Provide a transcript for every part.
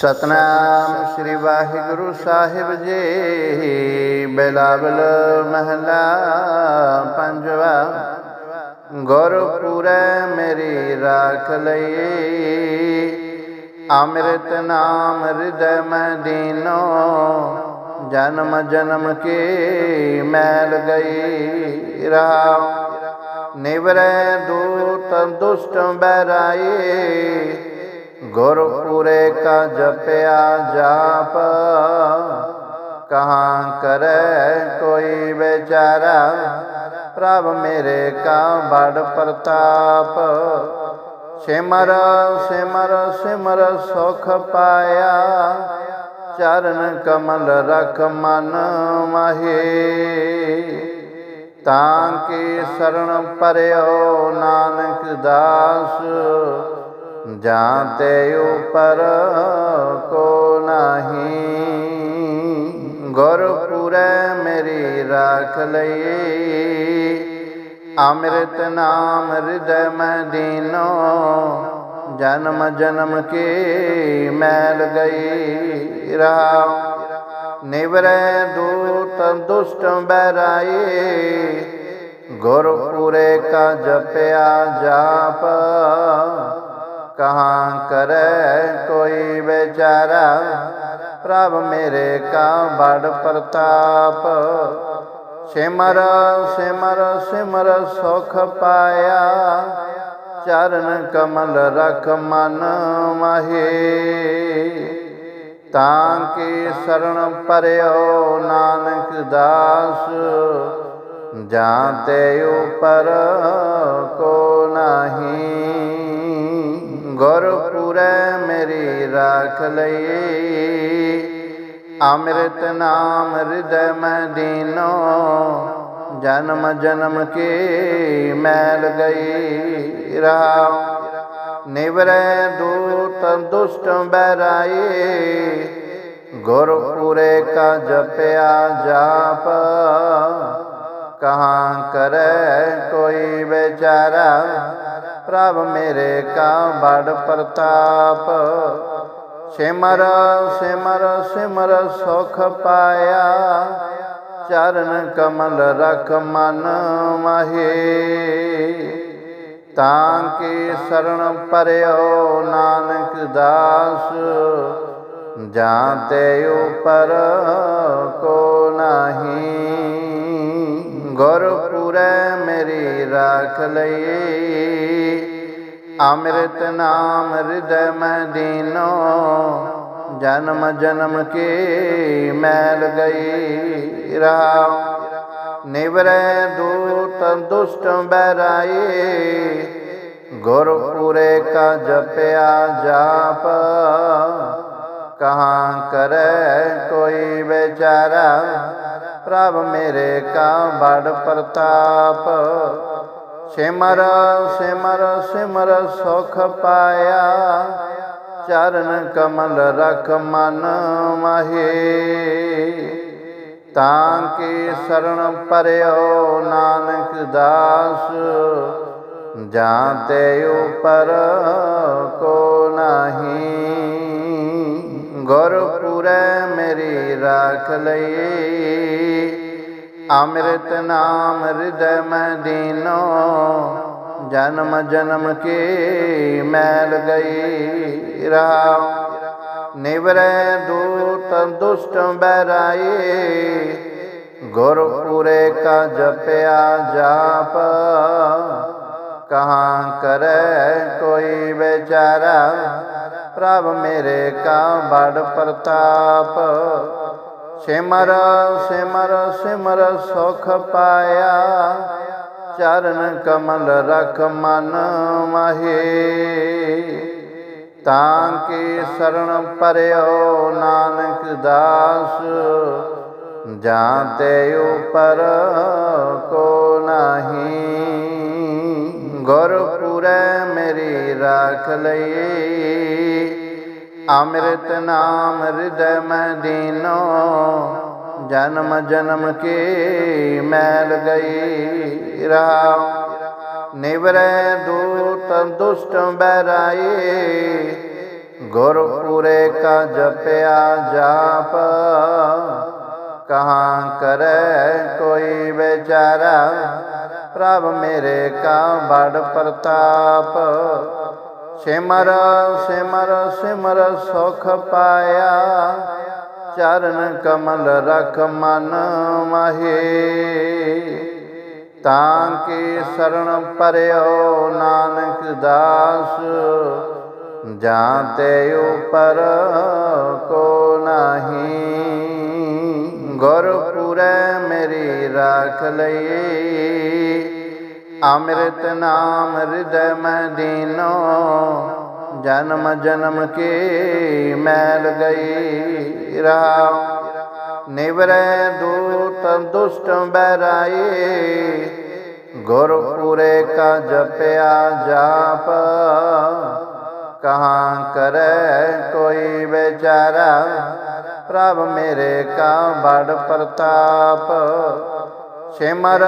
ਸਤਨਾਮ ਸ੍ਰੀ ਵਾਹਿਗੁਰੂ ਸਾਹਿਬ ਜੀ। ਬਿਲਾਵਲ ਮਹਲਾ ਪੰਜਵਾ। ਗੁਰਪੁਰੈ ਮੇਰੀ ਰਾਖ ਲਈ। ਅੰਮ੍ਰਿਤ ਨਾਮ ਹਿਰਦੈ ਮੈਂ ਦੀਨੋ। ਜਨਮ ਜਨਮ ਕੀ ਮੈਲ ਗਈ ਰਹਾ। ਨਿਵਰੈ ਦੂਤ ਦੁਸ਼ਟ ਬਹਿਰਾਏ ਗੁਰਪੁਰੇ ਕਾ ਜਪਿਆ ਜਾਪ, ਕਹਾਂ ਕਰੈ ਕੋਈ ਵਿਚਾਰਾ, ਪ੍ਰਭ ਮੇਰੇ ਕਾ ਬੜ ਪ੍ਰਤਾਪ। ਸਿਮਰ ਸਿਮਰ ਸਿਮਰ ਸੁਖ ਪਾਇਆ, ਚਰਨ ਕਮਲ ਰਖ ਮਨ ਮਾਹੀ। ਤਾਂ ਕੀ ਸਰਣ ਪਰਿਓ ਨਾਨਕ ਦਾਸ ਜਾਂ ਤੇ ਉਪਰ ਕੋ ਨਹੀਂ। ਗੁਰਪੁਰੈ ਮੇਰੀ ਰਾਖ ਲਈ। ਅੰਮ੍ਰਿਤ ਨਾਮ ਹਿਰਦੈ ਮੈਂ ਦੀਨੋ। ਜਨਮ ਜਨਮ ਕੀ ਮੈਲ ਗਈ ਰਹਾ। ਨਿਵਰੈ ਦੂਤ ਦੁਸ਼ਟ ਬੈਰਾਈ ਗੁਰਪੁਰੇ ਕਾ ਜਪਿਆ ਜਾਪ। ਕਹਾਂ ਕਰੈ ਕੋਈ ਵਿਚਾਰਾ? ਪ੍ਰਭ ਮੇਰੇ ਕਾ ਬੜ ਪ੍ਰਤਾਪ। ਸਿਮਰ ਸਿਮਰ ਸਿਮਰ ਸੁਖ ਪਾਇਆ। ਚਰਨ ਕਮਲ ਰਖ ਮਨ ਮਹੇ। ਤਾਂ ਕੀ ਸਰਣ ਪਰਿਓ ਨਾਨਕ ਦਾਸ। ਜਾਂ ਤੇ ਉਪਰ ਕੋ ਰਾਖ ਲਈ। ਅੰਮ੍ਰਿਤ ਨਾਮ ਹਿਰਦੈ ਮੈਂ ਦੀਨੋ, ਜਨਮ ਜਨਮ ਕੀ ਮੈਲ ਗਈ ਰਹਾ ਨਿਵਰੈ ਦੂਤ ਦੁਸ਼ਟ ਬੈਰਾਈ ਗੁਰਪੁਰੇ ਕਾ ਜਪਿਆ ਜਾਪ। ਕਹਾਂ ਕਰੈ ਕੋਈ ਵਿਚਾਰਾ, ਪ੍ਰਭ ਮੇਰੇ ਕਾ ਬੜ ਪ੍ਰਤਾਪ। ਸਿਮਰ ਸਿਮਰ ਸਿਮਰ ਸੁਖ ਪਾਇਆ। ਚਰਨ ਕਮਲ ਰਖ ਮਨ ਮਹੇ। ਤਾਂ ਕੀ ਸਰਣ ਪਰਿਓ ਨਾਨਕ ਦਾਸ। ਜਾਂ ਤੇ ਉਪਰ ਕੋ ਨਹੀਂ। ਗੁਰਪੁਰੈ ਮੇਰੀ ਰਾਖ ਲਈ ਅੰਮ੍ਰਿਤ ਨਾਮ ਹਿਰਦੈ ਮੈਂ ਦੀਨੋ, ਜਨਮ ਜਨਮ ਕੀ ਮੈਲ ਗਈ ਰਹਾ। ਨਿਵਰੈ ਦੂਤ ਦੁਸ਼ਟ ਬੈਰਾਈ ਗੁਰਪੁਰੇ ਕਾ ਜਪਿਆ ਜਾਪ। ਕਹਾਂ ਕਰੈ ਕੋਈ ਵਿਚਾਰਾ, ਪ੍ਰਭ ਮੇਰੇ ਕਾ ਬੜ ਪ੍ਰਤਾਪ। ਸਿਮਰ ਸਿਮਰ ਸਿਮਰ ਸੁਖ ਪਾਇਆ। ਚਰਨ ਕਮਲ ਰਖ ਮਨ ਮਾਹੀ। ਤਾਂ ਕੀ ਸਰਣ ਪਰਿਓ ਨਾਨਕ ਦਾਸ। ਜਾਂ ਤੇ ਉਪਰ ਕੋ ਨਹੀਂ। ਗੁਰਪੁਰੈ ਮੇਰੀ ਰਾਖ ਲਈ ਅੰਮ੍ਰਿਤ ਨਾਮ ਹਿਰਦੈ ਮੈਂ ਦੀਨੋ, ਜਨਮ ਜਨਮ ਕੀ ਮੈਲ ਗਈ ਰਹਾ ਨਿਵਰੈ ਦੂਤ ਦੁਸ਼ਟ ਬੈਰਾਈ ਗੁਰਪੁਰੇ ਕਾ ਜਪਿਆ ਜਾਪ। ਕਹਾਂ ਕਰੈ ਕੋਈ ਵਿਚਾਰਾ, ਪ੍ਰਭ ਮੇਰੇ ਕਾ ਬੜ ਪ੍ਰਤਾਪ। ਸਿਮਰ ਸਿਮਰ ਸਿਮਰ ਸੁਖ ਪਾਇਆ। ਚਰਨ ਕਮਲ ਰਖ ਮਨ ਮਹੇ। ਤਾਂ ਕੀ ਸਰਣ ਪਰਿਓ ਨਾਨਕ ਦਾਸ। ਜਾਂ ਤੇ ਉਪਰ ਕੋ ਨਹੀਂ। ਗੁਰਪੁਰੈ ਮੇਰੀ ਰਾਖ ਲਈ ਅੰਮ੍ਰਿਤ ਨਾਮ ਹਿਰਦੈ ਮੈਂ ਦੀਨੋ, ਜਨਮ ਜਨਮ ਕੀ ਮੈਲ ਗਈ ਰਹਾ। ਨਿਵਰੈ ਦੂਤ ਦੁਸ਼ਟ ਬੈਰਾਈ ਗੁਰਪੂਰੇ ਕਾ ਜਪਿਆ ਜਾਪ। ਕਹਾਂ ਕਰੈ ਕੋਈ ਵਿਚਾਰਾ, ਪ੍ਰਭ ਮੇਰੇ ਕਾ ਬੜ ਪ੍ਰਤਾਪ। ਸਿਮਰ ਸਿਮਰ ਸਿਮਰ ਸੁਖ ਪਾਇਆ। ਚਰਨ ਕਮਲ ਰਖ ਮਨ ਮਹੇ। ਤਾਂ ਕੀ ਸਰਣ ਪਰਿਓ ਨਾਨਕ ਦਾਸ। ਜਾਂ ਤੇ ਉਪਰ ਕੋ ਨਹੀਂ। ਗੁਰਪੁਰੈ ਮੇਰੀ ਰਾਖ ਲਈ ਅੰਮ੍ਰਿਤ ਨਾਮ ਹਿਰਦੈ ਮੈਂ ਦੀਨੋ, ਜਨਮ ਜਨਮ ਕੀ ਮੈਲ ਗਈ ਰਾਮ ਨਿਵਰੈ ਦੂਤ ਦੁਸ਼ਟ ਬਹਿਰਾਈ, ਗੁਰਪੁਰੇ ਕਾ ਜਪਿਆ ਜਾਪ। ਕਹਾਂ ਕਰੈ ਕੋਈ ਵਿਚਾਰਾ, ਪ੍ਰਭ ਮੇਰੇ ਕਾ ਬੜ ਪ੍ਰਤਾਪ। ਸਿਮਰ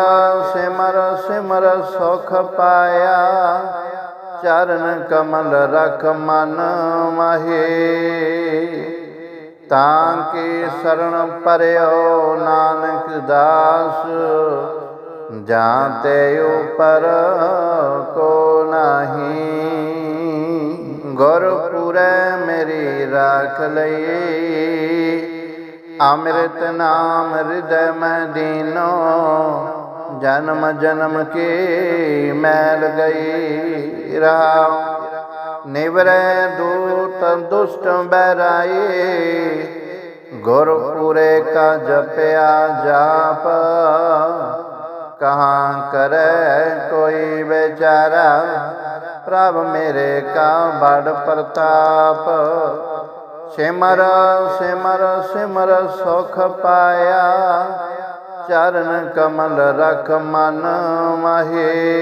ਸਿਮਰ ਸਿਮਰ ਸੁਖ ਪਾਇਆ। ਚਰਨ ਕਮਲ ਰਖ ਮਨ ਮਹੇ। ਤਾਂ ਕੀ ਸਰਣ ਪਰਿਓ ਨਾਨਕ ਦਾਸ। ਜਾਂ ਤੇ ਉਪਰ ਕੋ ਨਹੀਂ। ਗੁਰਪੁਰੈ ਮੇਰੀ ਰਾਖ ਲਈ ਅੰਮ੍ਰਿਤ ਨਾਮ ਹਿਰਦੈ ਮੈਂ ਦੀਨੋ, ਜਨਮ ਜਨਮ ਕੀ ਮੈਲ ਗਈ ਰਾਮ ਨਿਵਰੈ ਦੂਤ ਦੁਸ਼ਟ ਬੈਰਾਈ ਗੁਰਪੁਰੇ ਕਾ ਜਪਿਆ ਜਾਪ। ਕਹਾਂ ਕਰੈ ਕੋਈ ਵਿਚਾਰਾ, ਪ੍ਰਭ ਮੇਰੇ ਕਾ ਬੜ ਪ੍ਰਤਾਪ। ਸਿਮਰ ਸਿਮਰ ਸਿਮਰ ਸੁਖ ਪਾਇਆ। ਚਰਨ ਕਮਲ ਰਖ ਮਨ ਮਾਹੀ।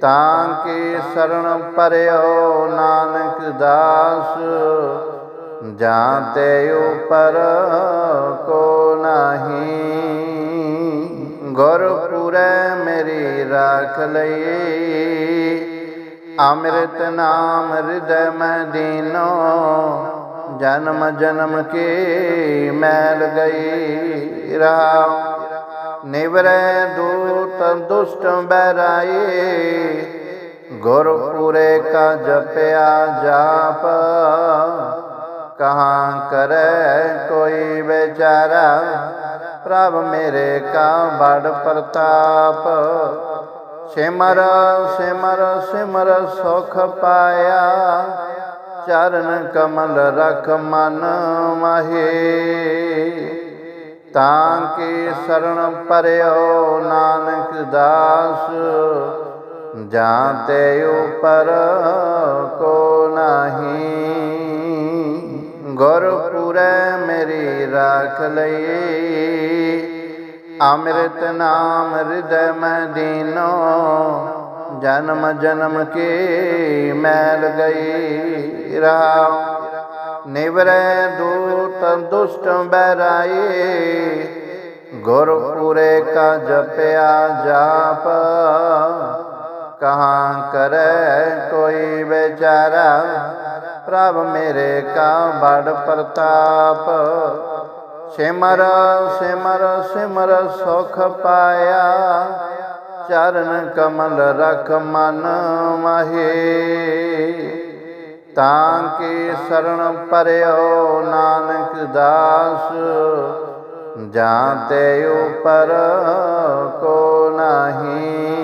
ਤਾਂ ਕੀ ਸਰਣ ਪਰਿਓ ਨਾਨਕ ਦਾਸ। ਜਾਂ ਤੇ ਉਪਰ ਕੋ ਨਹੀਂ। ਗੁਰਪੁਰੈ ਮੇਰੀ ਰਾਖ ਲਈ ਅੰਮ੍ਰਿਤ ਨਾਮ ਹਿਰਦੈ ਮੈਂ ਦੀਨੋ, ਜਨਮ ਜਨਮ ਕੀ ਮੈਲ ਗਈ ਰਾਮ। ਨਿਵਰੈ ਦੂਤ ਦੁਸ਼ਟ ਬਹਿਰਾਈ, ਗੁਰਪੁਰੇ ਕਾ ਜਪਿਆ ਜਾਪ। ਕਹਾਂ ਕਰੈ ਕੋਈ ਵਿਚਾਰਾ, ਪ੍ਰਭ ਮੇਰੇ ਕਾ ਬੜ ਪ੍ਰਤਾਪ। ਸਿਮਰ ਸਿਮਰ ਸਿਮਰ ਸੁਖ ਪਾਇਆ। ਚਰਨ ਕਮਲ ਰਖ ਮਨ ਮਹੇ। ਤਾਂ ਕੀ ਸਰਣ ਪਰਿਓ ਨਾਨਕ ਦਾਸ। ਜਾਂ ਤੇ ਉਪਰ ਕੋ ਨਹੀਂ। ਗੁਰਪੁਰੈ ਮੇਰੀ ਰਾਖ ਲਈ ਅੰਮ੍ਰਿਤ ਨਾਮ ਹਿਰਦੈ ਮੈਂ ਦੀਨੋ, ਜਨਮ ਜਨਮ ਕੀ ਮੈਲ ਗਈ ਰਾਮ ਨਿਵਰੈ ਦੂਤ ਦੁਸ਼ਟ ਬਹਿਰਾਈ, ਗੁਰਪੁਰੇ ਕਾ ਜਪਿਆ ਜਾਪ। ਕਹਾਂ ਕਰੈ ਕੋਈ ਵਿਚਾਰਾ, ਪ੍ਰਭ ਮੇਰੇ ਕਾ ਬੜ ਪ੍ਰਤਾਪ। ਸਿਮਰ ਸਿਮਰ ਸਿਮਰ ਸੁਖ ਪਾਇਆ। ਚਰਨ ਕਮਲ ਰਖ ਮਨ ਮਹੇ। ਤਾਂ ਕੀ ਸਰਣ ਪਰਿਓ ਨਾਨਕ ਦਾਸ। ਜਾਂ ਤੇ ਉਪਰ ਕੋ ਨਹੀਂ।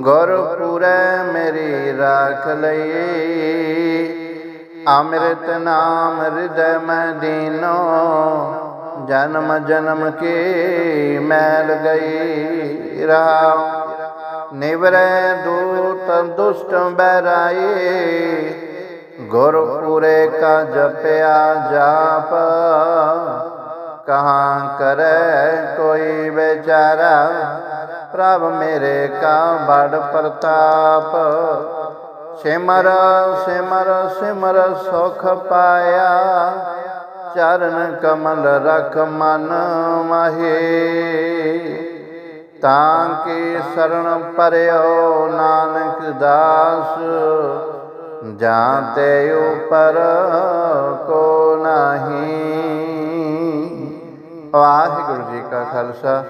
ਗੁਰਪੁਰੈ ਮੇਰੀ ਰਾਖ ਲਈ ਅੰਮ੍ਰਿਤ ਨਾਮ ਹਿਰਦੈ ਮੈਂ ਦੀਨੋ, ਜਨਮ ਜਨਮ ਕੀ ਮੈਲ ਗਈ ਰਾਮ ਨਿਵਰੈ ਦੂਤ ਦੁਸ਼ਟ ਬਹਿਰਾਈ, ਗੁਰਪੁਰੇ ਕਾ ਜਪਿਆ ਜਾਪ। ਕਹਾਂ ਕਰੈ ਕੋਈ ਵਿਚਾਰਾ, ਪ੍ਰਭ ਮੇਰੇ ਕਾ ਬੜ ਪ੍ਰਤਾਪ। ਸਿਮਰ ਸਿਮਰ ਸਿਮਰ ਸੁਖ ਪਾਇਆ। ਚਰਨ ਕਮਲ ਰਖ ਮਨ ਮਹੇ। ਤਾਂ ਕੀ ਸਰਣ ਪਰਿਓ ਨਾਨਕ ਦਾਸ। ਜਾਂ ਤੇ ਉਪਰ ਕੋ ਨਹੀਂ। ਵਾਹਿਗੁਰੂ ਜੀ ਕਾ ਖਾਲਸਾ,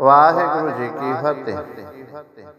ਵਾਹਿਗੁਰੂ ਜੀ ਕੀ ਫਤਿਹ।